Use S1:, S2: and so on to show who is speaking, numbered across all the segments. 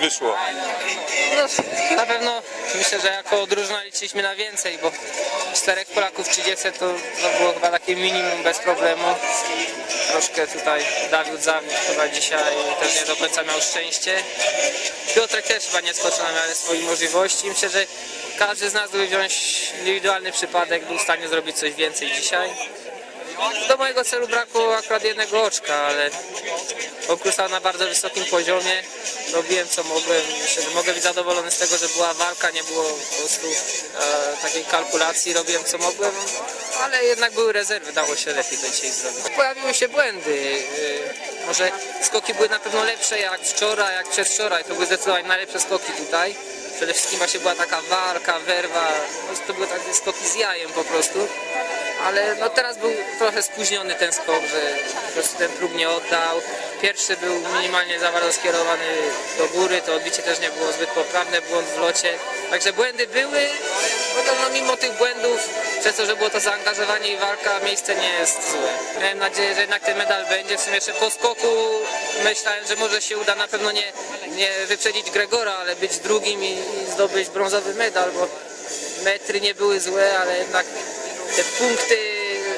S1: wyszło?
S2: No, na pewno myślę, że jako drużyna liczyliśmy na więcej, bo czterech Polaków 30 to, to było chyba takie minimum bez problemu. Troszkę tutaj Dawid zawiódł chyba dzisiaj też nie do końca miał szczęście. Piotrek też chyba nie skoczył na miarę swoich możliwości. Myślę, że każdy z nas, gdyby wziąć indywidualny przypadek, był w stanie zrobić coś więcej dzisiaj. Do mojego celu brakło akurat jednego oczka, ale konkurs stał na bardzo wysokim poziomie. Robiłem co mogłem. Myślę, że mogę być zadowolony z tego, że była walka, nie było po prostu e, takiej kalkulacji. Robiłem co mogłem, ale jednak były rezerwy, dało się lepiej to dzisiaj zrobić. Pojawiły się błędy. E, może skoki były na pewno lepsze jak wczoraj, jak przedwczoraj. To były zdecydowanie najlepsze skoki tutaj. Przede wszystkim właśnie była taka walka, werwa. To były takie skoki z jajem po prostu ale no teraz był trochę spóźniony ten skok, że po prostu ten próg nie oddał. Pierwszy był minimalnie za bardzo skierowany do góry, to odbicie też nie było zbyt poprawne, błąd w locie. Także błędy były, no, no mimo tych błędów, przez to, że było to zaangażowanie i walka, miejsce nie jest złe. Miałem nadzieję, że jednak ten medal będzie. W sumie jeszcze po skoku myślałem, że może się uda na pewno nie, nie wyprzedzić Gregora, ale być drugim i, i zdobyć brązowy medal, bo metry nie były złe, ale jednak te punkty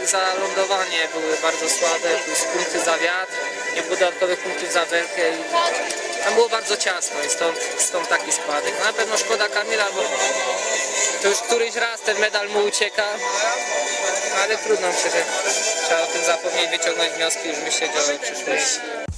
S2: za lądowanie były bardzo słabe, plus punkty za wiatr, nie było dodatkowych punktów za welkę i tam było bardzo ciasno i stąd, stąd taki spadek. No na pewno szkoda Kamila, bo to już któryś raz ten medal mu ucieka, ale trudno myślę, że trzeba o tym zapomnieć, wyciągnąć wnioski, już myśleć o przyszłości.